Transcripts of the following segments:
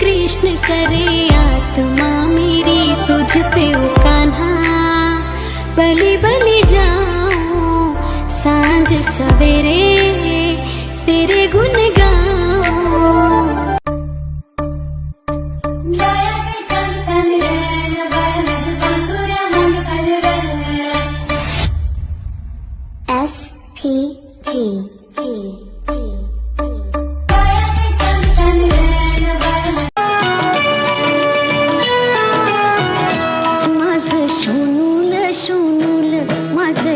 कृष्ण करे आत्मा मेरी तुझ पे कान्हा। बलि बलि जाऊं सांझ सवेरे तेरे गुण G G G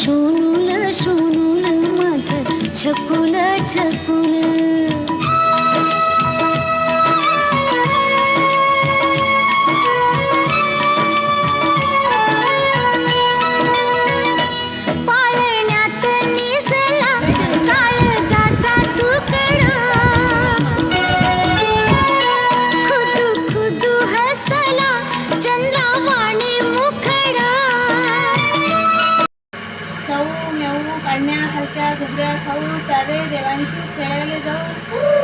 माझं शोनूल माझं छकुल छकुल. पाळण्यात निजला काळजाचा तुकडा. खुदू खुदू हसला चंद्रावाणी मेऊ काढण्या खालच्या घुबऱ्या खाऊ चारे देवांशी खेळायला जाऊ.